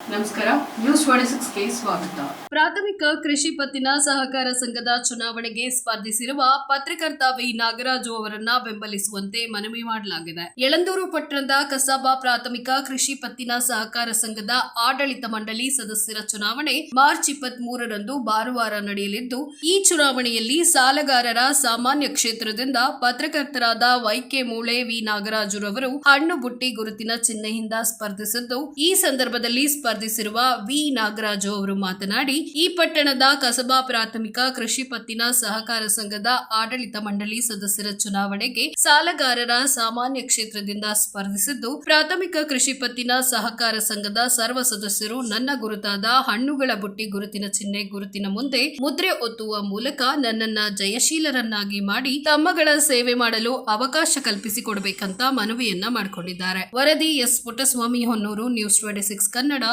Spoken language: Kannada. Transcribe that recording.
ನಮಸ್ಕಾರ ನ್ಯೂಸ್ ಸ್ವಾಗತ. ಪ್ರಾಥಮಿಕ ಕೃಷಿ ಪತ್ತಿನ ಸಹಕಾರ ಸಂಘದ ಚುನಾವಣೆಗೆ ಸ್ಪರ್ಧಿಸಿರುವ ಪತ್ರಕರ್ತ ವಿ. ನಾಗರಾಜು ಅವರನ್ನ ಬೆಂಬಲಿಸುವಂತೆ ಮನವಿ ಮಾಡಲಾಗಿದೆ. ಯಳಂದೂರು ಪಟ್ಟಣದ ಕಸಾಬಾ ಪ್ರಾಥಮಿಕ ಕೃಷಿ ಪತ್ತಿನ ಸಹಕಾರ ಸಂಘದ ಆಡಳಿತ ಮಂಡಳಿ ಸದಸ್ಯರ ಚುನಾವಣೆ ಮಾರ್ಚ್ ಇಪ್ಪತ್ತ್ ಮೂರರಂದು ಭಾನುವಾರ ನಡೆಯಲಿದ್ದು, ಈ ಚುನಾವಣೆಯಲ್ಲಿ ಸಾಲಗಾರರ ಸಾಮಾನ್ಯ ಕ್ಷೇತ್ರದಿಂದ ಪತ್ರಕರ್ತರಾದ ವೈಕೆ ಮೂಳೆ, ವಿ. ನಾಗರಾಜುರವರು ಹಣ್ಣು ಬುಟ್ಟಿ ಗುರುತಿನ ಚಿಹ್ನೆಯಿಂದ ಸ್ಪರ್ಧಿಸಿದ್ದು. ಈ ಸಂದರ್ಭದಲ್ಲಿ ಸ್ಪರ್ಧಿಸಿರುವ ವಿ. ನಾಗರಾಜು ಅವರು ಮಾತನಾಡಿ, ಈ ಪಟ್ಟಣದ ಕಸಬಾ ಪ್ರಾಥಮಿಕ ಕೃಷಿ ಪತ್ತಿನ ಸಹಕಾರ ಸಂಘದ ಆಡಳಿತ ಮಂಡಳಿ ಸದಸ್ಯರ ಚುನಾವಣೆಗೆ ಸಾಲಗಾರರ ಸಾಮಾನ್ಯ ಕ್ಷೇತ್ರದಿಂದ ಸ್ಪರ್ಧಿಸಿದ್ದು, ಪ್ರಾಥಮಿಕ ಕೃಷಿ ಪತ್ತಿನ ಸಹಕಾರ ಸಂಘದ ಸರ್ವ ಸದಸ್ಯರು ನನ್ನ ಗುರುತಾದ ಹಣ್ಣುಗಳ ಬುಟ್ಟಿ ಗುರುತಿನ ಚಿಹ್ನೆ ಗುರುತಿನ ಮುಂದೆ ಮುದ್ರೆ ಒತ್ತುವ ಮೂಲಕ ನನ್ನನ್ನ ಜಯಶೀಲರನ್ನಾಗಿ ಮಾಡಿ ತಮ್ಮಗಳ ಸೇವೆ ಮಾಡಲು ಅವಕಾಶ ಕಲ್ಪಿಸಿಕೊಡಬೇಕಂತ ಮನವಿಯನ್ನ ಮಾಡಿಕೊಂಡಿದ್ದಾರೆ. ವರದಿ S. Puttaswamy Honnur, news twenty six Kannada.